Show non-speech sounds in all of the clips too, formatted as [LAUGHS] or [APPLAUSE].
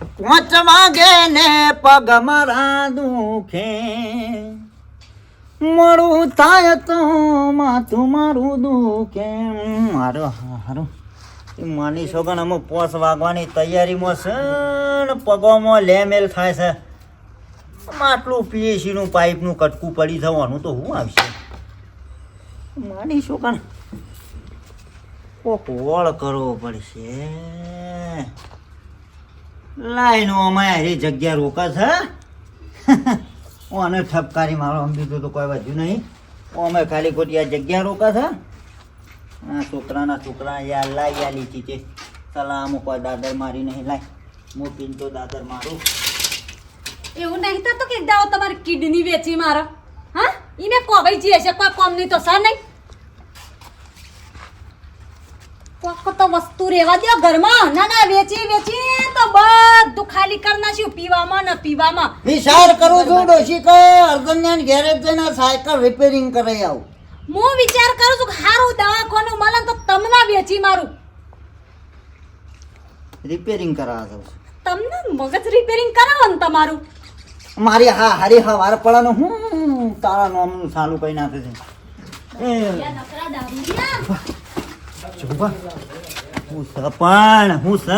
પોચ વાગે ને પગ મારા દુખે મોડું થાય તો માથું મારું દુખે મારો હારું માની છોકરા અમુક પોસ વાગવાની તૈયારીમાં છે પગોમાં લેમેલ થાય છે. માટલું પીએસીનું પાઇપનું કટકું પડી થવાનું તો હું આવશે? માની છોકરા કોક વળ કરવો પડશે. લાઈનો અમારી જગ્યા રોકા છે ઓને [LAUGHS] ઠપકારી મારો, આમ બીજું તો કોઈ વધ્યું નહીં. અમે ખાલી ખોટી આ જગ્યા રોકા છે આ છોકરાના છોકરા યાર લાઈ યા લીધી છે. સલામ કોઈ દાદર મારી નહીં લાય. હું પીન તો દાદર મારું. એવું નહીં તો કે દાવ તમારી કિડની વેચી મારો. હા? ઈ મેં કોવાઈ જઈએ છે કોઈ કોમ તો સર નહીં. કોક તો વસ્તુ રેવા દો ઘરમાં. ના ના વેચી વેચી તો બધું ખાલી કરી નાખ્યું. પીવામાં ને પીવામાં. વિચાર કરું છું ડોશી કે અર્ગન્યાન ગેરેજ જઈને સાયકલ રિપેરિંગ કરાઈ આવું. હું વિચાર કરું છું કે હારું દવાખાનું મળે તો તમને વેચી મારું. રિપેરિંગ કરાવવા જાઉં તમને મગજ રિપેરિંગ કરાવો ને તમારું. મારી હા હારી હા વાર પડાનો હું તારા નામનું સાલું કઈ નાખે છે? એ નકરા દારૂડિયા. જોવા હું સ હું સ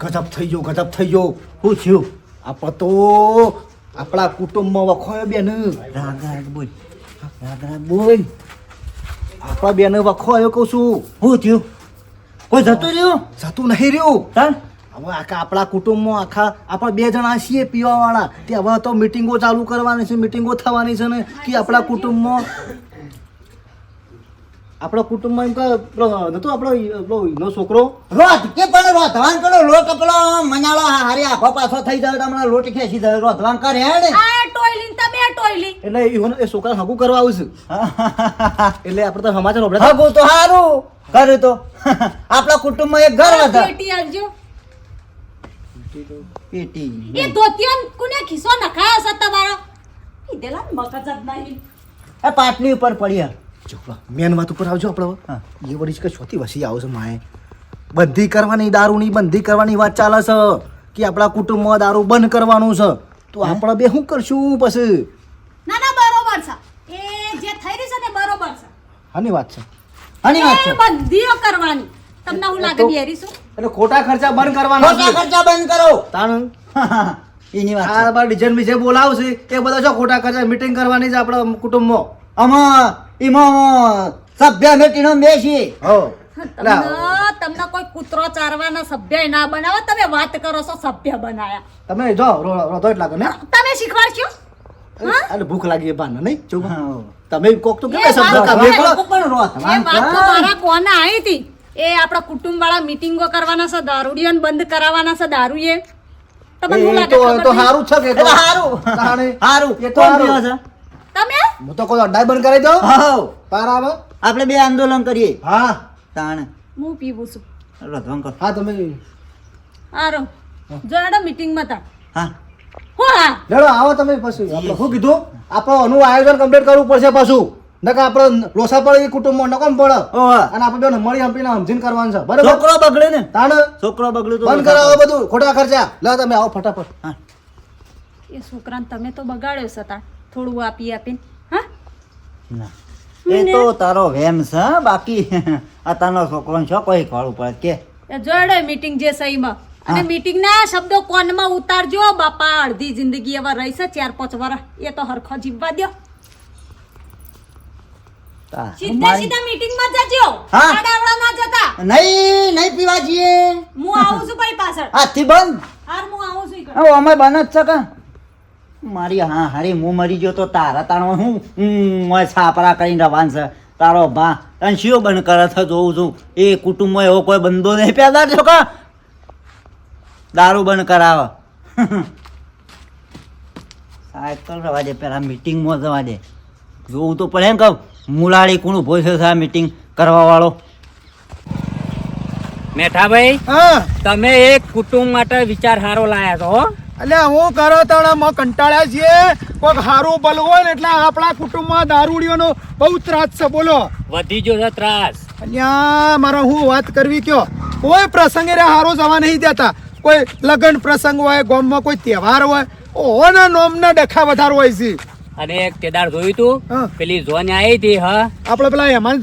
ગજબ થઈ ગયો, ગજબ થઈ ગયો. હું થયું? આપણે તો આપણા કુટુંબમાં વખોયો બેન. રાગ રાગ બોલ. રાગ રાગ બોલ. આપણા બેન વખોયો કહું છું. હું થયું? કોઈ જતું રહ્યું? જતું નહીં રહ્યું. હા હવે આખા આપણા કુટુંબમાં આખા આપણે બે જણા છીએ પીવાવાળા. તે હવે તો મિટિંગો ચાલુ કરવાની છે મિટિંગો થવાની છે ને, કે આપણા કુટુંબમાં આપણા કુટુંબમાં એમ કે નતો આપણો પેલો ઈનો છોકરો? રોધ કે પણ રોધવાન કરો લોટ પેલો મનાળો હારે આખો પાછો થઈ જાય તો હમણાં લોટ ખેંચી જાય. રોધવાન કરે હેડ આ ટોયલી ને તમે ટોયલી એટલે ઈવોને એ છોકરા હગુ કરવા આવું છે એટલે આપણે તો સમાચાર આપણે હગુ તો સારું કર્યું તો. આપણા કુટુંબમાં એક ઘર હતા. પેટી આવજો પેટી. એ ધોતિયો કોને ખિસ્સો નખાયો છે તમારો? ને મગજ નહીં. એ પાટલી ઉપર પડ્યા. ચોકલા મેન વાત ઉપર આવજો આપણે એ વળી કે છોતી વસી આવશે છે માએ. બંધી કરવાની દારૂની બંધી કરવાની વાત ચાલે છે કે આપણા કુટુંબમાં દારૂ બંધ કરવાનું છે. તો આપણે બે શું કરશું પછી? ના ના બરોબર છે. એ જે થઈ રહ્યું છે ને બરોબર છે. આની વાત છે. આની વાત છે. બંધીઓ કરવાની. તમને હું લાગે તો- બેરી એટલે ખોટા ખર્ચા બંધ કરવાના ખોટા ખર્ચા બંધ કરો. તાણ? [LAUGHS] એની વાત આ બાર ડિઝાઇન બીજે બોલાવશે એ બધા શું ખોટા ખર્ચા? મીટિંગ કરવાની છે આપણા કુટુંબમાં. આમાં એમાં સભ્ય મેટીનો બેસી. હો. તમને તમને કોઈ કૂતરો ચારવાના સભ્ય ના બનાવો તમે વાત કરો છો સભ્ય બનાયા. તમે જો રોધો લાગે ને તમે શીખવાડશો? હા? ભૂખ લાગી એ બાને નહીં? જો. તમે કોક તો કેવા શબ્દ કાઢો. પણ એ રોધવાન વાત તો મારા કોના આવી હતી? એ આપણા કુટુંબ વાળા મીટિંગો કરવાના છે દારૂડિયાને બંધ કરાવવાના છે દારૂ એ તમને શું લાગે તો? સારું છે કે સારું સારું એ તો સારું છે? તમે? હું તો કોઈ અડ્ડા બંધ કરી દઉં? હાવ. બરાબર. આપણે બે આંદોલન કરીએ. હા. તાણ. હું પીવું છું. રધવાન કર. હા તમે. હારો જોડો મીટિંગમાં તા હા. હો હા. લેડો આવો તમે પછી. આપણે શું કીધું? આપણો અનુ આયોજન કમ્પ્લીટ કરવું પડશે પાછું. નકા આપણે લોસા પડે એ કુટુંબમાં નકમ પડે. અને આપણે બેન મળી હંપીને સમજીને કરવાનું છે. બરાબર? છોકરો બગડે ને? તાણ. છોકરો બગડે તો બંધ કરાવો બધું. ખોટા ખર્ચા. લા તમે આવો ફટાફટ. હા. એ છોકરાને તમે તો બગાડ્યો છે તા. થોડું આપી આપીને. હા? ના. એ તો તારો વેમ છે બાકી [LAUGHS] આ તારો છોકરો છો કોઈ ખોળું પડે કે. જોડે મીટિંગ જે સહીમાં અને. મીટિંગ ના શબ્દો કોનમાં ઉતારજો બાપા અડધી જિંદગી એવા રહી છે ચાર પાંચ વર્ષ એ તો હરખો જીવવા દો સીધા સીધા મીટિંગમાં જજો. આડાવડા ના જતા. નહીં નહીં પીવા જીએ હું આવું છું ભાઈ પાછળ. હાથી બંધ. હાર હું આવું છું ઓ અમે બનત છે કે. મારી હા હારી હું મરી ગયો તો તારા તારો હું હું છાપરા કરીને રવાન છે. તારો ભા તને શિયો બંધ કરે છે જોઉં છું. એ કુટુંબમાં એવો કોઈ બંધો નહીં. પેદા છો કા? દારૂ બંધ કરાવે. [LAUGHS] સાયકલ રવા દે પેલા મીટિંગમાં જવા દે. જોવું તો પડે ને કહું. મુલાડી કોણ ઊભો છે આ મિટિંગ કરવા વાળો મેઠાભાઈ હા. તમે એક કુટુંબ માટે વિચાર સારો લાયા છો હો. એટલે હું કરો તણ અમે કંટાળ્યા છીએ. કોઈક હારું બલ હોય ને એટલે આપણા કુટુંબમાં દારૂડીઓનો બહુ ત્રાસ છે બોલો. વધી ગયો છે ત્રાસ. અલ્યા મારા હું વાત કરવી કયો? કોઈ પ્રસંગે રે હારો જવા નહીં દેતા. કોઈ લગ્ન પ્રસંગ હોય ગામમાં કોઈ તહેવાર હોય ઓના નોમના ડખા વધાર હોય છે. અને એક કેદાર જોયું તું? પેલી જોન આવી હતી હા? આપણે પેલા એમાં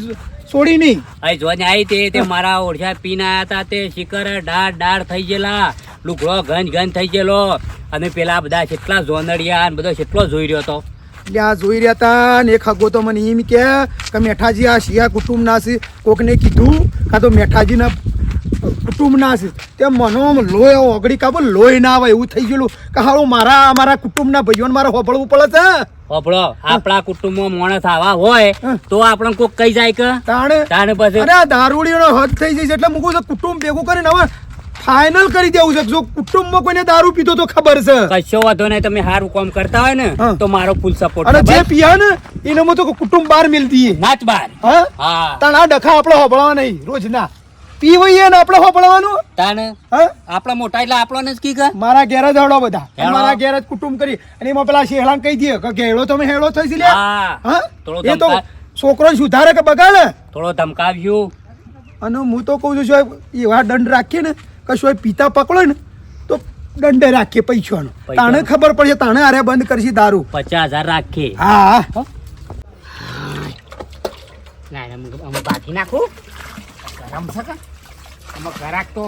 છોડી નહીં. અહીં જોન આવી હતી તે મારા ઓળખ્યા પીને આવ્યા હતા તે શિખર ડાળ ડાળ થઈ ગયેલા. લુગડો ગંજ ગંજ થઈ ગયેલો. અને પેલા બધા કેટલા જોનડિયા ને બધો કેટલો જોઈ રહ્યો હતો એટલે આ જોઈ રહ્યા હતા ને એક હગો તો મને એમ કે કે મેઠાજી આ શિયા કુટુંબના છે. કોકને કીધું કાં તો મેઠાજીના કુટુંબના છે. તે મનો લોહી ઓગળી કાબો લોહી ના આવે એવું થઈ ગયેલું. કે હારું મારા મારા કુટુંબના ભાઈઓને મારે હોભળવું પડે છે. હોભળો આપણા કુટુંબમાં માણસ આવા હોય તો આપણને કોક કઈ જાય કે? તાણે? તાણે પછી? અરે દારૂડીનો હદ થઈ જાય એટલે મૂકું છું કુટુંબ ભેગું કરીને હવે ફાઇનલ કરી દેવું છે. જો કુટુંબમાં કોઈને દારૂ પીધો તો ખબર છે. કશો વાંધો નહીં. તમે સારું કામ કરતા હોય ને તો મારો ફૂલ સપોર્ટ અને જે પીયા ને એનામાં તો કુટુંબ બહાર મિલ દઈએ નાચ બાર હા? આ ડખા આપણો હોબળવા નહીં. રોજના પીવઈએ ને આપણે હોબળવાનું તાને આપણા મોટા એટલે આપણને જ કી કે? મારા ઘેર જ હડો બધા. મારા ઘેર જ કુટુંબ કરી. અને એમાં પેલા શેહલાને કહી દઈએ કે ઘેડો તમે હેળો થઈ છે. હા. એ તો છોકરો સુધારે કે બગાડે? થોડો ધમકાવ્યું અને હું તો કહું છું એવા દંડ રાખીએ ને કે શું પીતા પકડો ને તો દંડ રાખીએ પૈસાનો. તાણે ખબર પડશે તાણે આરે બંધ કરશે દારૂ. પચાસ હજાર રાખીએ. હા. હા. ના અમે બાકી નાખું. ગરમ છે કે? અમે ઘરાક તો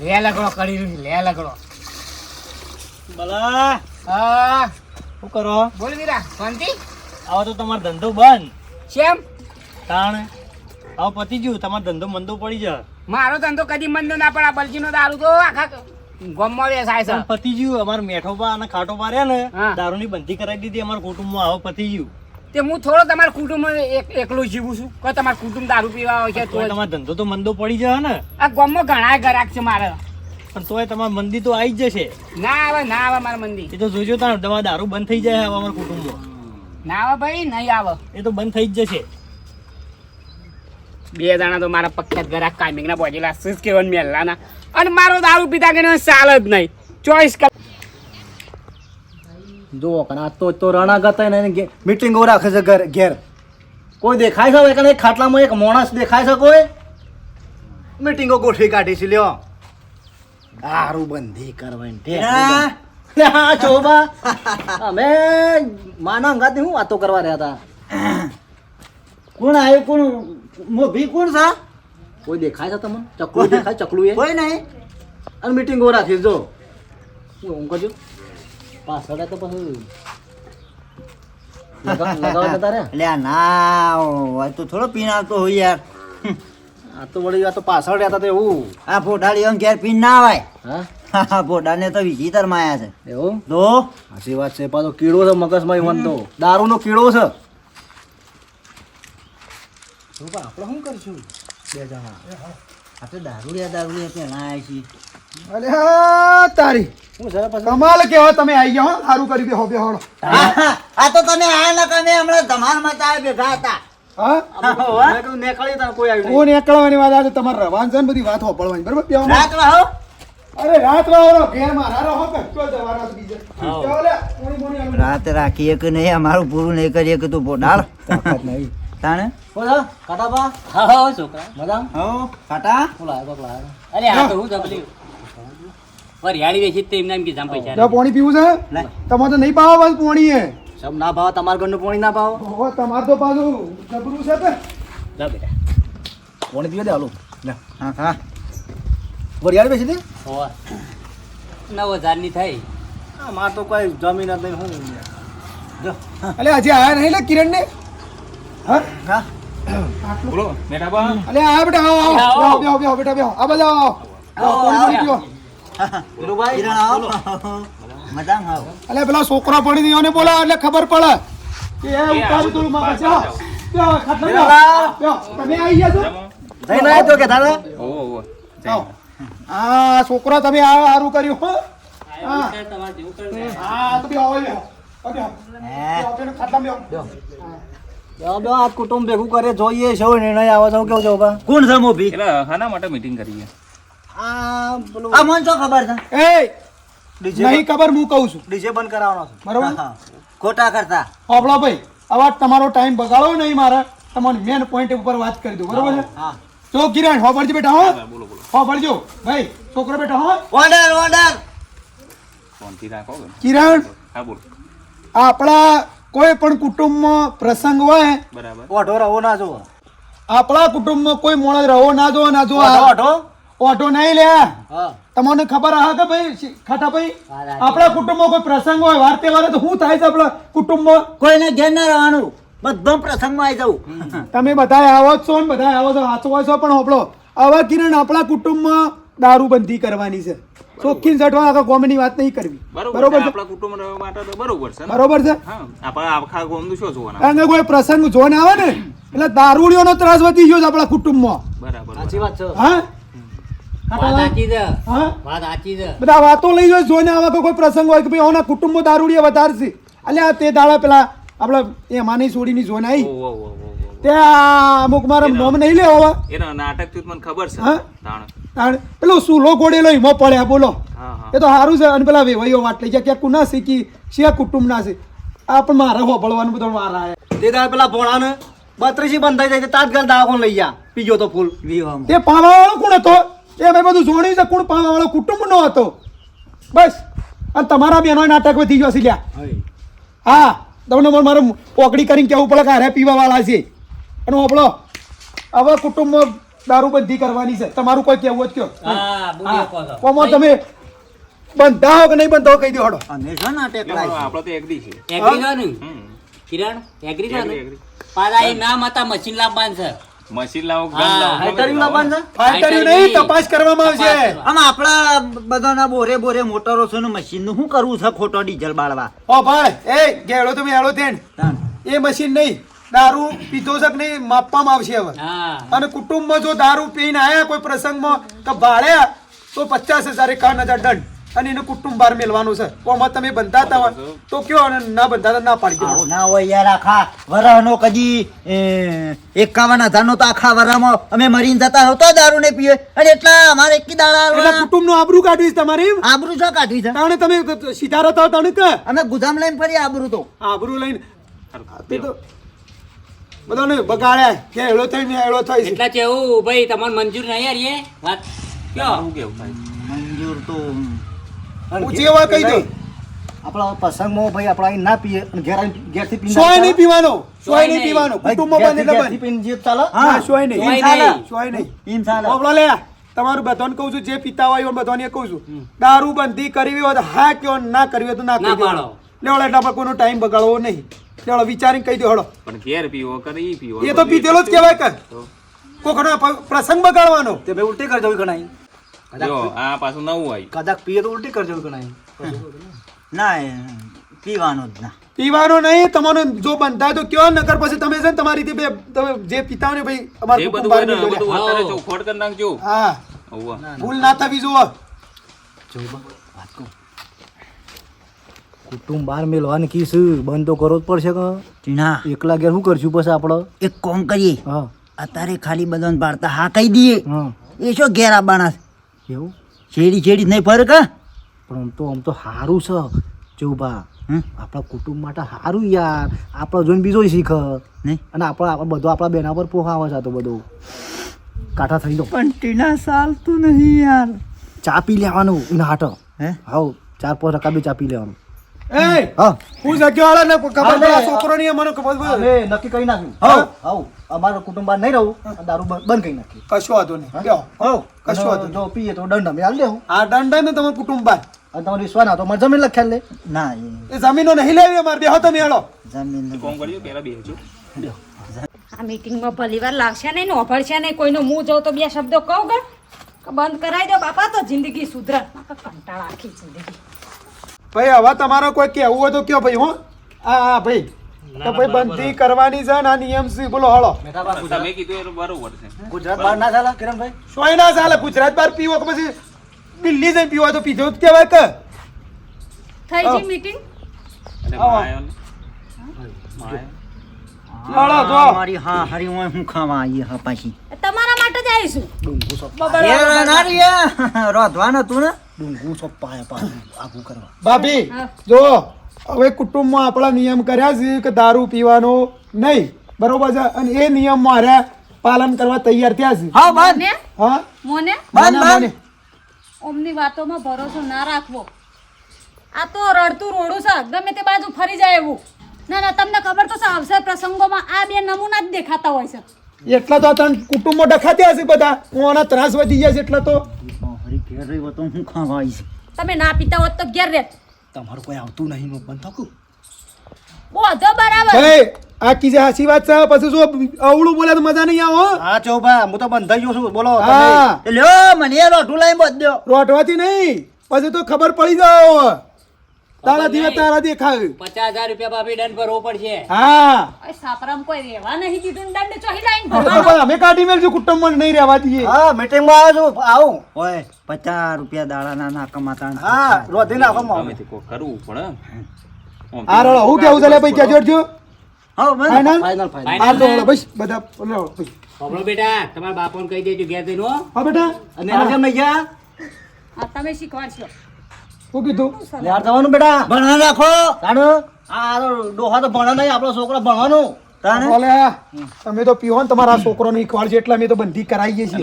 લે લગડો કરી રહ્યું લે લગડો. ભલા હા. શું કરો? બોલ વીરા શાંતિ? આવો તો તમારો ધંધો બંધ. કેમ તાણ આવો પતી ગયું તમારો ધંધો મંદો પડી જાય. મારો ધંધો કદી મંદ ના પડે બલજીનો દારૂ તો આખા ગોમમાં વેચાય છે. પણ પતી ગયું અમારે મેઠો પા અને ખાટો પા રહ્યા ને દારૂની બંધી કરાવી દીધી અમારા કુટુંબમાં આવો પતી ગયું તે હું થોડો તમારા કુટુંબ એક- એકલું જીવું છું તમારું કુટુંબ દારૂ પીવા આવે છે તો તમારો ધંધો તો મંદો પડી જાય ને. આ ગોમમાં ઘણા ગરાક છે મારે. પણ તોય તમારી મંદી તો આવી જ જશે. ના આવે ના આવે મારા મંદી. એ તો જોજો તાણ તમારો દારૂ બંધ થઈ જાય હવે અમારા કુટુંબમાં. ના આવે ભાઈ નહીં આવે. એ તો બંધ થઈ જ જશે. બે જણા તો મારા પખ્યાત ગરાક કામિંગ ના બોજેલા સિસ કેવન મેલ્લાના. અને મારો દારૂ પીતા કે ચાલ જ નહીં. ચોઈસ કર. જુઓ કણ આ તો તો રણાગત ને એને ઘે- મીટિંગો રાખે છે ઘર ઘેર. કોઈ દેખાય છે કણે એક ખાટલામાં એક માણસ દેખાય છે કોઈ? મીટિંગો ગોઠવી કાઢી છે લ્યો. દારૂ બંધી કરવાની. હા. ચોબા. અમે માના અંગાથી હું વાતો કરવા રહ્યા હતા? કોણ આવ્યું કોણ મોભી કોણ છે કોઈ દેખાય છે તમને? ચકલું દેખાય ચકલું એ? કોઈ નહીં. અને મીટિંગો રાખી જો. હું એમ કરજો? પાછળ તો પછી એટલે [LAUGHS] ના હોય તો થોડો પીન આવતો હોય યાર. આ તો વળી આ તો પાછળ રહેતા તો એવું. આ ફોટાડી ઘેર પીન ના આવે હા? [LAUGHS] ફોટાને તો વિચિત્ર માયા છે. એવું? તો સાચી વાત છે પાછો કીડો છે મગજમાં ઈવન તો. દારૂનો કીડો છે. આપણે શું કરશું? બે જણા. આપણે દારૂડિયા દારૂડિયા પેલા આવ્યા છીએ? અરે તારી. શું છે પછી કમાલ કેવા તમે આવી ગયા હો સારું કરી બેહો બેહો આ તો તમે આયા ના તમે હમણાં ધમાલ મચાવે બેઠા હતા. હા? મેં કીધું નીકળી તાર કોઈ આવ્યું નહીં. કોણ એકળવાની વાત આજે તમારે રવાન છે બધી વાત હોપડવાની બરાબર. રાત રાખીએ કે નહીં અમારું પૂરું નહીં કરીએ કે તું પોટાળ નહીં. તાણે? છે? કાટાબા? હા હા છોકરા? હો? અરે આ તો હું જબલી વરિયાળી વેચી તો એમને એમ કીધા પૈસા પાણી પીવું છે. તમારે તો નહીં પાવા બસ પાણી હે સબ ના ભાવ તમારા ઘરનું પાણી ના પાવો. ઓહો, તમારે તો પાછું જબરું છે તે. જા બેટા. પાણી પીવા દે હાલો. લે. હા હા. વરિયાળી બેસી દે? હોવા. નવ હજારની થઈ. આ માર તો કોઈ જમીન જ નહીં હું. જો. અલે હજી આયા નહીં લે કિરણ ને હા? હા બોલો મેઠાબા અલે આયા બેટા આવો આવો. આવો. બેહો બેહો બેટા બેહો. આ બધા આવો. આવો, પાણી પાણી ધીરુભાઈ કિરણ આવો. મજામાં આવો. અલે પેલા છોકરા પડી દીધો ને બોલા એટલે ખબર પડે. કે એ ઉતારું માં બેહો, બેહો. બેહો. તમે આવી ગયા છો? જઈ ના તો કે તારે આવો. આ છોકરા તમે આ સારું કર્યું હો? હા હા તો બેહો હવે બેહો. બેહો. હે. બેહો, બેહો, આ કુટુંબ ભેગું કરે જોઈએ છે નિર્ણય આવે છે કેવું છે કોણ છે મોભી? એટલે હાના માટે મીટિંગ કરી આ પેલું આ મને શું ખબર છે? એ ડીજે નહીં ખબર હું કહું છું. ડીજે બંધ કરાવવાનો છે. બરોબર? ખોટા કરતા. હોબળો ભાઈ અવાજ તમારો ટાઈમ બગાડો નહીં મારે. તમારે મેન પોઈન્ટ ઉપર વાત કરી દઉં બરોબર છે? હા જો કિરણ હો પડજો બેટા હો. હો પડજો ભાઈ છોકરો બેટા હો. Order order. કિરણ? આપણા કોઈ પણ કુટુંબમાં પ્રસંગ હોય ઓઢો રહો ના જો આપણા કુટુંબમાં કોઈ માણસ રહો ના જો ના જો ઓઢો ઓઢો. નહીં લે. હા. તમને ખબર આ કે ભાઈ ખાટા ભાઈ? આપણા કુટુંબમાં કોઈ પ્રસંગ હોય વાર તહેવારે તો શું થાય છે આપણા કુટુંબમાં? કોઈને ઘેર ના રહેવાનું. બધો પ્રસંગમાં આવી જવું તમે બધા આવો જ છો ને બધા આવો છો હાચવો છો પણ આપણો આવા કિરણ આપણા કુટુંબમાં દારૂબંધી કરવાની છે. ચોખ્ખી સટવા આખા ગોમની વાત નહીં કરવી. બરોબર છે છે? આપણા કુટુંબ માટે તો બરોબર છે ને? બરોબર છે? હા આપણે આખા ગામનું શું જોવાના? અને કોઈ પ્રસંગ જોઈને આવે ને એટલે દારૂડિયોનો ત્રાસ વધી ગયો છે આપણા કુટુંબમાં. બરાબર સાચી વાત છે. હા? વાત સાચી છે. હા? વાત સાચી છે. બધા વાતો લઈ જાય જોઈને આવા કોઈ પ્રસંગ હોય કે ભાઈ ઓના કુટુંબમાં દારૂડિયા વધારશે. છે અલ્યા તે દાડા પેલા આપણે એ માની સોડીની આવી ઓ, ઓ, ઓ, ઓ. ત્યાં અમુક મારા નોમ નહીં લે હવે. એના નાટક મને ખબર છે. હા? તાણ તાણ. પેલો સુલો ગોળેલો એમાં પડ્યા બોલો. હા હા. એ તો સારું છે અને પેલા વેવાઈઓ વાટ લઈ ગયા ક્યાં કુના શીખી શિયા કુટુંબ ના છે. આ પણ મારે હોભળવાનું બધું મારા આયા. તે દાડે પેલા ભોળાને બત્રીસી બંધાઈ જાય છે તાત્કાલ દવાખાને લઈ ગયા પીજો તો ફૂલ. એ તે પાવાવાળો કોણ હતો? એ મેં બધું જોણ્યું છે કોણ પાવાવાળો કુટુંબ નો હતો? બસ. અને તમારા બેનો નાટક વધી ગયો છે લ્યા. હા તમને પણ મારે પોકડી કરીને કેવું પડે કે હારે પીવા વાળા છે. અને હોપળો હવે કુટુંબમાં દારૂબંધી કરવાની છે. તમારું કોઈ કહેવું જ કયો કહો. તમે બંધાવો કે નહીં બંધાવો કહી દો હડો અમે છો. લાવી આપણે તો એગ્રી છે. એગ્રી ને કિરણ એગ્રી ને એગ્રી. એ નામ હતા મશીન લાવવાનું છે. મશીન લાવો લાવો. લાવવાનું છે? ફાઇટર્યું નહીં તપાસ કરવામાં આવશે. આમ આપણા બધાના બોરે બોરે મોટરો છે ને મશીનનું શું કરવું છે ખોટો ડીઝલ બાળવા? ઓ ભાઈ એ ગેળો તમે હેળો થેન એ મશીન નહીં. દારૂ પીધો છે કે નહીં માપવામાં આવશે હવે. અને કુટુંબમાં જો દારૂ પીને આયા કોઈ પ્રસંગમાં તો ભાડ્યા તો પચાસ હજાર એકાવન હજાર દંડ. અને એનું કુટુંબ બહાર મેળવાનું છે. ઓમાં તમે બંધાતા હોય તો કયો અને ના બંધાતા ના પાડી દો ના હોય યાર આખા વરહનો કદી એકાવન હજારનો તો આખા વરહમાં અમે મરીને જતા હો દારૂ ને પીએ. અને એટલા અમારે એક દાડા એટલે. કુટુંબનું આબરૂ છે તમારે આબરૂ છો કાઢવી છે. તાણે તમે સીધા રહેતા હો તાણે કે? અમે ગુદામ લઈને ફરી આબરૂ તો. આબરૂ લઈને. તે તો બધાને બગાડ્યા કે હેળો થઈને હેળો થાય છે. એટલે કેવું ભાઈ તમને મંજૂર નહીં યાર એ વાત. કયો? હું કેવું થાય? મંજૂર તો જે હોય કહી દો આપણા પ્રસંગમાં ભાઈ આપણા અહીં ના પીએ અને ઘેર ઘેરથી પીને સોય નહીં પીવાનો સોય નહીં. પીવાનો. કુટુંબમાં બંધ એટલે બંધ પીને જે ચાલે હા સોય નહીં. સોય નહીં. સોય નહીં. ઈમ ચાલે. લે તમારું બધાને કહું છું જે પીતા હોય બધાને કહું છું દારૂ બંધી કરવી હોય તો હા કયો ના કરવી હોય તો ના ના પાડો. દેવાનો લેવડો એટલે કોઈનો ટાઈમ બગાડવો નહીં. લેવડો વિચારીને કહી દો હળો. પણ ઘેર પીવો કે ઈ પીવો? એ તો પીધેલો જ કહેવાય કે. કોકનો પ્રસંગ બગાડવાનો. તે ભાઈ ઉલટી કરજો ગણાય જો આ પાછું નવું આવી કદાચ પીએ તો ઉલટી કરજો ગણાય ના પીવાનો જ ના. પીવાનો નહીં તમારો જો બંધાય તો કયો નકર પછી તમે છે ને તમારી રીતે બે તમે જે પીતા ને ભાઈ અમારું બધું. બધું અત્યારે. ચોખવટ કરી નાખજો. હા. ભૂલ ના થવી જુઓ. જો બા, વાત કહું. કુટુંબ બહાર મેલવાની કીસ બંધ તો કરવો જ પડશે કે ટીના એકલા ઘેર શું કરશું પછી આપણે એક કોમ કરીએ. હા. અત્યારે ખાલી બધાને પાડતા હા કહી દઈએ. હા. એ શું ઘેર આવવાના? એવું? શેરી શેરી નહીં ફરક પણ આમ તો આમ તો સારું છે. હમ? આપણા કુટુંબ માટે સારું યાર. આપણે જોઈને બીજો શીખ. નહીં. અને આપણે આપણે બધું આપણા બેના પર પોખા છે તો બધું. કાઠા થઈ જાઓ. પણ ટીના ચાલતું નહીં યાર. ચા પી લેવાનું એના હાટો. હે? હાવ ચાર પાંચ ટકા બી ચા પી લેવાનું. એ હા. હું જગ્યા ને ખબર પડે છોકરો ની મને ખબર પડે. અમે નક્કી કરી નાખ્યું અમારું કુટુંબ બહાર નહીં રહું અને દારૂ બંધ કરી નાખ્યું કશો વાંધો નહીં. લ્યો. હાવ કશું વાંધો જો પીએ તો દંડ અમે આલી દેવું આ દંડ ને તમારું કુટુંબ અને તમારે વિશ્વાસ ના તો મારે જમીન લખ્યા લે. ના એ જમીનો નહીં લેવી અમારે. બેહો તમે હેળો જમીન કોમ પેલા આ મીટિંગમાં ભલી વાર લાગશે નહીં ને ઓફરશે નહીં કોઈનો મું જો તો બે શબ્દો કહું કે બંધ કરાવી દો બાપા તો જિંદગી સુધરે કંટાળા આખી જિંદગી. ભાઈ હવે તમારે કોઈ કહેવું હોય તો કયો ભાઈ હો? હા હા ભાઈ. તો ભાઈ બંધી કરવાની છે ને આ નિયમ છે બોલો હળો તમે કીધું એ બરોબર છે. ગુજરાત બહાર ના ચાલે કિરણભાઈ? સોય ના ચાલે ગુજરાત બહાર પીવો કે પછી દિલ્હી જઈને પીવો તો પીધો કહેવાય કે. થઈ. ગઈ મીટિંગ અને. માયો માયો. લડો જો મારી હા હરી હું હું ખાવા આવી હા પાછી. તમારા માટે જ આવીશું. ડુંગુ સોપ ઘેર ના રહીએ. [LAUGHS] રોધવા ને? ડુંગુ સોપ પાયા પાયા આગું કરવા. ભાભી જો હવે કુટુંબમાં આપણા નિયમ કર્યા છે કે દારૂ પીવાનો નહીં બરોબર છે? અને એ નિયમ મારે પાલન કરવા તૈયાર થયા છે. હા બંધ. હા? મોને? બંધ. મને- ઓમની વાતોમાં ભરોસો ના રાખવો. આ તો રડતું રોડું છે. ગમે તે બાજુ ફરી જાય એવું. ના ના તમને ખબર તો છે અવસર પ્રસંગોમાં આ બે નમૂના જ દેખાતા હોય છે. એટલા તો ત્રણ કુટુંબો ડખાત્યા હશે બધા. ઓના ત્રાસ વધી ગયા છે એટલા તો. ઘેર રહ્યો તો હું ખાવા આવીશ. તમે ના પીતા હોત તો ઘેર રહે તમારું કોઈ આવતું નહીં હું બંધ થકું. બોધો બરાબર. આ કીજે હાચી વાત છે પછી શું અવળું બોલે તો મજા નહીં આવો હા. ચોભા હું તો બંધ થઈ ગયો છું બોલો હા. લ્યો મને એ રોટું લઈને બધ્યો રોટવાથી નહીં પછી તો ખબર પડી જાવ તારા દિવસ તારા દેખાય પચાસ હજાર રૂપિયા બાપી દંડ ભરવો પડશે. હા. સાપરામ કોઈ રહેવા નહીં દીધું દંડ ચોહી લાઈન અમે કાઢી કુટુંબ કુટુંબમાં નહીં રહેવા દઈએ. હા મીટિંગમાં આવ્યો છું આવું. ઓય પચાસ રૂપિયા દાડાના ના કમાતા હા રોધી નાખો. ગમે તે કરવું પડે આ રળો હું કેવું ચાલે ભાઈ કેજો જો હા ફાઈનલ ફાઈનલ ફાઇનલ ફાઇનલ આ તો રળો ભાઈ બધા રળો ભાઈ બેટા તમારા બાપોને કહી દેજો ઘેર જઈને હા. બેટા. અને આ કેમ ગયા? આ તમે શીખવાડશો. શું કીધું યાર જવાનું બેટા. ભણવા રાખો. તાણ? આ તો ડોહા તો ભણે નહીં આપણો છોકરો ભણવાનું. તાને બોલે તમે તો પીવો ને તમારા છોકરો નહીં ખવાડજો એટલે અમે તો બંધી કરાવીએ છીએ.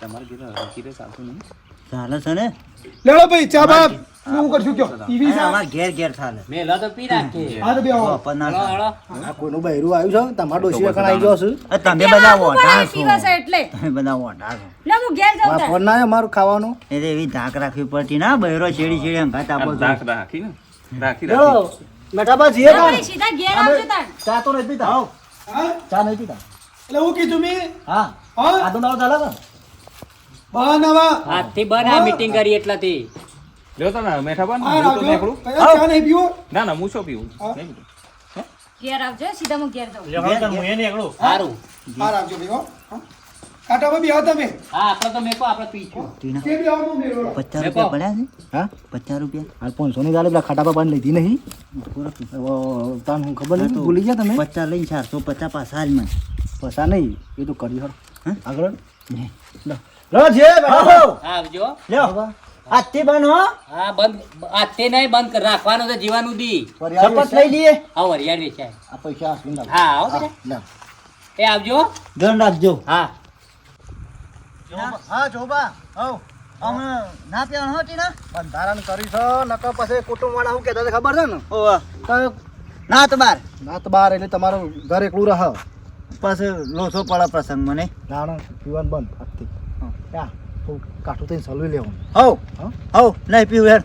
તમારે હરખી ચાલતું નહીં. ચાલે છે ને? લેડો ભાઈ ચા બાપ. હું કરશું કયો? ટીવી સા અમાર ઘેર ઘેર ચાલે મેલો તો પી રાખીએ હા તો બે. હળો. આ કોઈનું બૈરું આવ્યું છે? તમારા ડોસી વખણ આવી ગયો છે એ તમે બધા ઓઢા છો એટલે. તમે બધા ઓઢા છો લે હું ઘેર જાઉં ફોન ના. અમારું ખાવાનું? એટલે એવી ધાક રાખવી પડતી ના બૈરો છેડી છેડી અંગાત આપો છો. રાખી ને? રાખી રાખી. મેઠાબા જીએ તાણ. સીધા ઘેર આવજો તા ચા તો નહીં પીતા? હા? ચા નહીં પીતા? એટલે હું કીધું મી? હા. હા? આ તો દાડો ચાલે કે બા નવા. આજથી આ મીટિંગ કરી એટલાથી. લ્યો તો ને મેઠા પણ હું તો નીકળું ચા નહીં પીવો ના ના હું શું પીવું નહીં પીવું. ઘેર આવજો સીધા હું ઘેર જાઉં. સારું હા સારું. હાર આવજો હા. કાટા બી આવો તમે? હા આપણે તો મેકો આપણે પીશું તે બી આવો મેરો લેડો. પચાસ રૂપિયા પડ્યા છે? હા? પચાસ રૂપિયા? હાલ પાંચસો ની ગાલે પેલા ખાટા પાપાને લીધી નહીં. પૂરો. તાન હું ખબર નહીં ભૂલી ગયા તમે? પચાસ લઈને ચારસો પચાસ પાસા હાલ મને પૈસા નહીં એ તો કરી હળ. હા? આગળ. લો. લો જે આવજો. લ્યો. આજથી બન હો. હા બંધ. આજથી નહીં બંધ કર- રાખવાનું છે જીવાનું દી. શપથ લઈ લઈએ. આવો હરિયાળી છે આ પૈસા. હા આવો બેટા. એ આવજો. ધ્યાન રાખજો. હા. હા જોબા. હવ અમે ના પીવાનું હો ટીના? બંધારણ કરી છો નકર પછી કુટુંબ વાળા શું કહેતા હતા ખબર છે ને? ઓવા તો ના તો બાર. નાત બાર એટલે તમારું ઘર એકલું રહો. પાસે લોસો પડે પ્રસંગ મને નાણું પીવાનું બંધ આજથી. હા. કાઠું થઈને સલવી લેવાનું હવ. હવ. નહીં પીવું યાર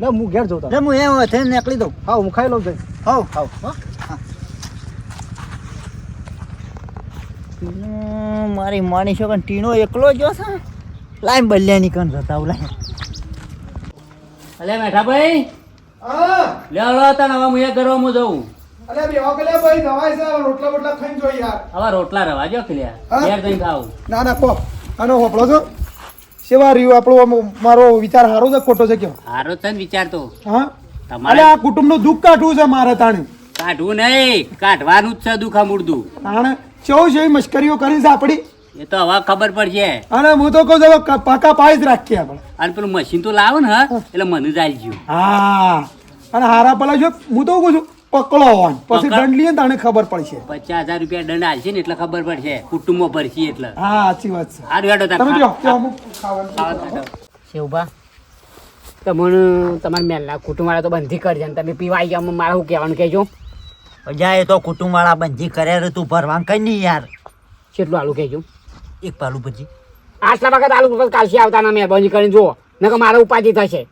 લે હું ઘેર જઉં લે હું એમ થઈને નીકળી દઉં. હા હું ખાઈ લઉં જઈ હવ. હાવ મારી માની છો ટીનો એકલો જો છે લાઈન બલ્યાની કણ જતા લાઈન અલે મેઠા ભાઈ હા તને હવે હું એ કરવામાં જઉં. અલે બે આવો ભાઈ દવાઈ છે. રોટલા બોટલા ખાઈને જો યાર. હવે રોટલા રવા જો ખીલ્યા. હા? ઘેર જઈને ખાવું. ના ના કો. આનો હોપળો છો? સેવા રહ્યું? આપણો મારો વિચાર સારો છે ખોટો છે કયો હારો છે ને વિચારતો હા? તમારે આ આ કુટુંબનું દુઃખ કાઢવું છે મારે તાણે. કાઢવું નહીં. કાઢવાનું જ છે દુખા મૂળદું તાણે ચેવું છે મશ્કરીઓ કરી છે આપણી? એ તો હવે ખબર પડશે. અને હું તો કહું છું પાકા પાય જ રાખીએ આપણે. અને પેલું મશીન તો લાવો ને એટલે મને જ આલજો હા. અને હારા પેલા જો હું તો કહું છું પકડો. પછી. દંડ લઈએ ખબર પડશે. પચાસ હજાર રૂપિયા દંડ આલશે ને એટલે ખબર પડશે. કુટુંબો ભરશે એટલે. હા સાચી વાત છે. તમે જો. શેવભા તમને તમારે મેલના કુટુંબવાળા તો બંધી કરજે ને તમે પીવા આવી ગયા મારે શું કહેવાનું કહેજો. જાય તો કુટુંબ વાળા બંધી કરે રે તું ભરવાનું કઈ નહીં યાર. કેટલું આલુ કહેજો? એક પાલું પછી. આટલા વખત આલુ કાલથી આવતા ના મહેરબાની કરીને જુઓ. નકર મારે ઉપાધિ થશે.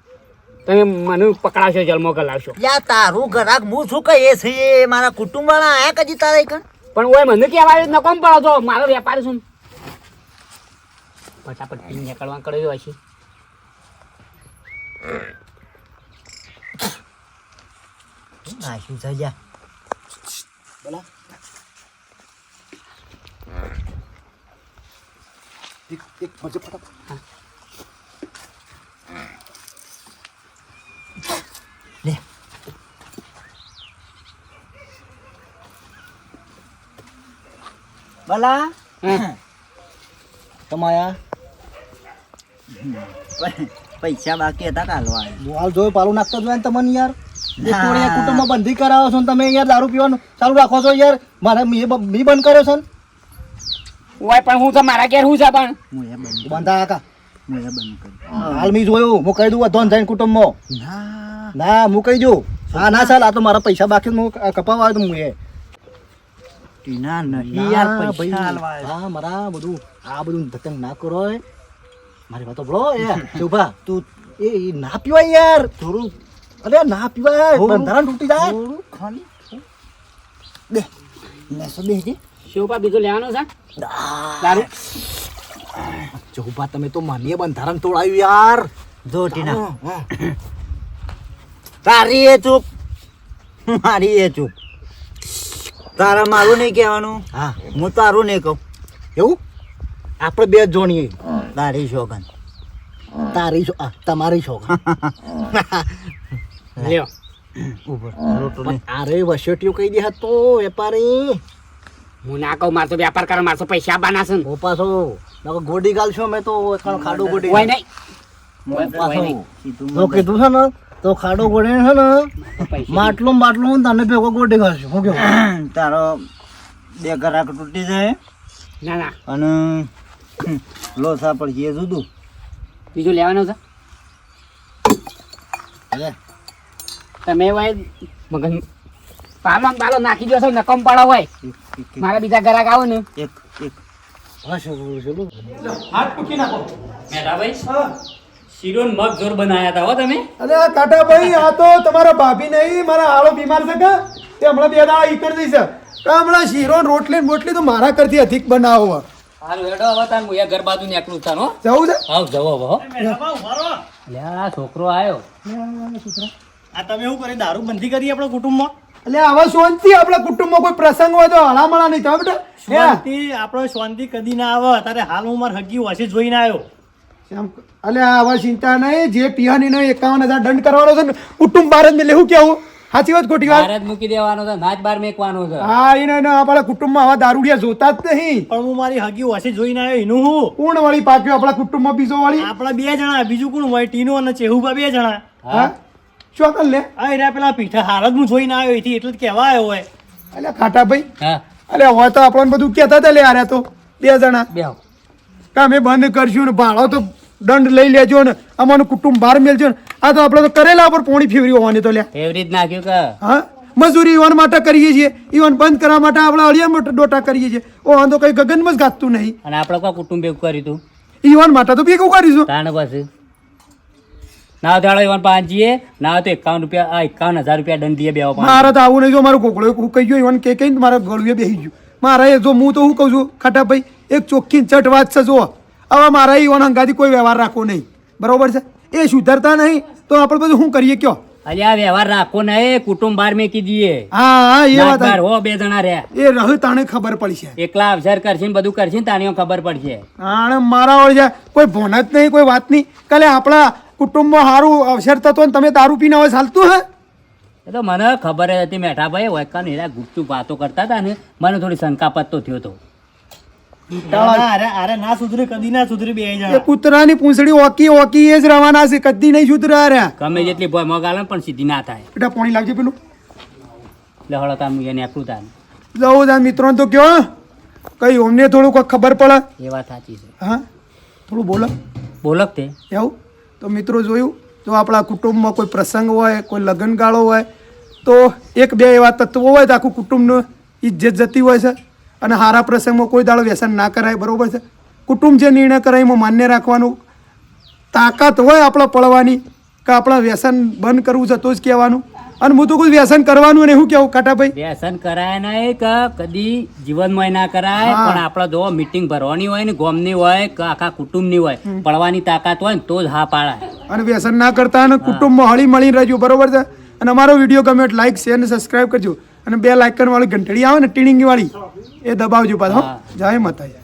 તમે મને પકડાશો જન્મો કરાવશો યા તારું ઘરાક હું શું કહીએ છે એ મારા કુટુંબ વાળા આયા કદી તારે કણ? પણ ઓય મને કહેવાય ન કોમ પડો છો? મારો વેપાર શું ફટાફટ પી નીકળવા કર્યો હશે નાખ્યું થઈ જા? બોલા. એક એક ફટાફટ. ભલા? તમાયા પૈસા બાકી હતા કાલવા હાલ જોયું પાલું નાખતો જોયા ને તમને યાર. કુટુંબમાં બંધી કરાવો છો તમે યાર દારૂ પીવાનું ચાલુ રાખો છો યાર. મારે મી બંધ કર્યો છે ને. ઓય પણ હું તો મારા ઘેર હું છે પણ? હું એ બંધ બંધા કાકા. હું એ બંધ કરી. હાલ મેં જોયું હું કહી દઉં વધોન જઈને કુટુંબમાં. ના. ના હું કહી દઉં. હા ના ચાલ આ તો મારા પૈસા બાકી હું કપાવા આવ્યો તો હું એ. ટીના નહીં યાર પૈસા હાલવા હા મારા બધું આ બધું ધતંગ ના કરો મારી વાતો બળો યાર તું એ ના પીવાય યાર. થોડું અરે ના પીવાય. બંધારણ તૂટી જાય. થોડું ખાલી બે લેસો બે જે શોભા બીજું લેવાનું છે? દારૂ. શોભા તમે તો માનીએ બંધારણ તોડાયું યાર. જો ટીના. તારી એ ચૂપ મારી એ ચૂપ તારા મારું નહીં કહેવાનું. હા. હું તારું નહીં કહું. એવું? આપણે બે જ જોણીએ. તારી શોગન. તારી શો તમારી શોખ લ્યો. ઉપર અરે વસેટીઓ કહી દે તો વેપારી. હું ના કહું મારતો વેપાર કરવા મારતો પૈસા આવવાના છે ને. ઓ પાછો નકો ગોડી ગાલશો મેં તો ખાડું ખાડો ગોડી. હોય નહીં. પાછો. તો કીધું છે ને તો ખાડો ગોળે છે ને માટલું બાટલું ને તને ભેગો ગોડી ગાલશું હું કેવું તારો બે ગરાક તૂટી જાય. ના ના. અને લોસા પડશે એ જુદું. બીજું લેવાનું છે? અરે, તમે હોય મગન પાલો પાલો નાખી દો છો નકમ પાડો હોય. મારા બીજા ઘરાક આવે ને. એક એક. હા, શું બોલું છું, બોલું. મેઠાભાઈ? શીરો ને મગ જોર બનાયા હતા હો તમે. અરે આ કાટાભાઈ આ તો તમારા ભાભી નહીં મારા આળો બીમાર છે કે? તે હમણાં બે દાડા ઈકર કરી દઈશ તો હમણાં શીરોન રોટલી રોટલી તો મારા કરતી અધિક બનાવો હાલ વેડો હવે તાર હું ઘર બાજુ નીકળું તાનો જવું છે? હા જવો હવે હો. લે આ છોકરો આયો. આ તમે એવું કરી દારૂ બંધી કરી આપણા કુટુંબમાં? એટલે આવા શાંતિ આપણા કુટુંબમાં કોઈ પ્રસંગ હોય તો હળામળા નહીં થાય બેટા? શાંતિ આપણો શાંતિ કદી ના આવે. તારે હાલ હું મારા હગી વાસી જોઈને આવ્યો. અલે આવા ચિંતા નહીં જે પિયાની નહીં એકાવન હજાર દંડ કરવાનો છે ને કુટુંબ બાર જ મેં લેવું કેવું સાચી વાત ખોટી વાત? જ મૂકી દેવાનો છે નાચ બાર મેકવાનો છે. હા એને એને આપણા કુટુંબમાં આવા દારૂડિયા જોતા જ નહીં. પણ હું મારી હગી વાસી જોઈને આવ્યો એનું હું? કોણ વાળી પાક્યો આપણા કુટુંબમાં બીજો વાળી? આપણા બે જણા બીજું કોણ હોય ટીનો અને ચેહુબા બે જણા? હા? ચોકલ લે? આ એના પેલા પીઠા હાલત હું જોઈને આવ્યો એથી એટલે જ કહેવા આવ્યો હોય. અલ્યા ખાટા ભાઈ હા. અલ્યા હવે તો આપણને બધું કહેતા હતા લે આર્યા તો બે જણા. બે કામે બંધ કરશું ને ભાડો તો દંડ લઈ લેજો ને અમારું કુટુંબ બહાર મેલજો ને. આ તો આપણે તો કરેલા પર પોણી ફેવરી હોવાની તો લ્યા. એવી જ નાખ્યું કે? હા? મજૂરી ઈવન માટે કરીએ છીએ. ઈવન બંધ કરવા માટે આપણે અળિયા માટે ડોટા કરીએ છીએ. ઓ તો કઈ ગગનમાં જ ગાતું નહીં. અને આપણે કોઈ કુટુંબ ભેગું કર્યું તું ઈવન માટે તો ભેગું કરીશું તાણ પછી. ના દાડો ઈવન પાંચીએ ના તો એકાવન રૂપિયા આ એકાવન હજાર રૂપિયા દંડ દીએ બે મારે તો આવું નહીં જો મારો ગોકળો હું કહી ગયો ઈવન કે કઈ મારા ગળુએ બેસી ગયું. મારે જો હું તો હું કહું છું ખાટા ભાઈ એક ચોખ્ખી ચટ વાત છે જો હવે મારા ઈવન હંગાથી કોઈ વ્યવહાર રાખવો નહીં. બરોબર છે? એ સુધરતા નહીં તો આપણે બધું શું કરીએ કયો? અલ્યા વ્યવહાર રાખો ને એ કુટુંબ બાર મેકી દઈએ હા હા એ વાત બાર હો બે જણા રહ્યા. એ રહ તાણે ખબર પડશે. એકલા અવસર કરશે ને બધું કરશે ને તાણીઓ ખબર પડશે. આણે મારા છે. કોઈ ભોન જ નહીં કોઈ વાત નહીં. કાલે આપણા કુટુંબમાં સારું અવસર થતો ને તમે દારૂ પીને હવે ચાલતું હે? એ તો મને ખબર હતી મેઠાભાઈ ભાઈ વૈકાન હીરા ગુપચુપ વાતો કરતા હતા ને મને થોડી શંકાપત તો થયો હતો અરે અરે ના સુધરે કદી ના સુધરે બે જાય કૂતરાની પૂંછડી ઓકી ઓકી એ જ રવાના છે કદી નહીં સુધરા રહ્યા ગમે જેટલી ભોય મગ પણ સીધી ના થાય. બેટા પાણી લાવજે પેલું. એટલે હળો તાર એને એકલું તાર. જવું તા મિત્રો તો કયો કઈ અમને થોડું કોઈ ખબર પડે. એ વાત સાચી છે. હા? થોડું બોલો. બોલક તે. એવું? તો મિત્રો જોયું જો આપણા કુટુંબમાં કોઈ પ્રસંગ હોય કોઈ લગ્નગાળો હોય તો એક બે એવા તત્વો હોય તો આખું કુટુંબનું ઇજ્જત જતી હોય છે. અને હારા પ્રસંગમાં કોઈ દાડો વ્યસન ના કરાય બરોબર છે? કુટુંબ જે નિર્ણય કરે એમાં માન્ય રાખવાનું. તાકાત હોય આપણે પડવાની કે આપણા વ્યસન બંધ કરવું છે તો જ કહેવાનું. અને હું તો કોઈ વ્યસન કરવાનું ને શું કેવું કાટાભાઈ વ્યસન કરાય નહીં કે કદી જીવનમાં ના કરાય પણ આપણે જો મીટિંગ ભરવાની હોય ને ગોમની હોય કે આખા કુટુંબની હોય પડવાની તાકાત હોય ને તો જ હા પાડાય અને વ્યસન ના કરતા અને કુટુંબમાં હળી મળીને રહેજો બરોબર છે? અને અમારો વીડિયો ગમે એટલે લાઈક શેર અને સબસ્ક્રાઈબ કરજો. અને બે લાઇકન વાળી ઘંટડી આવે ને ટીણીંગી વાળી એ દબાવજો પાછો. જય માતાજી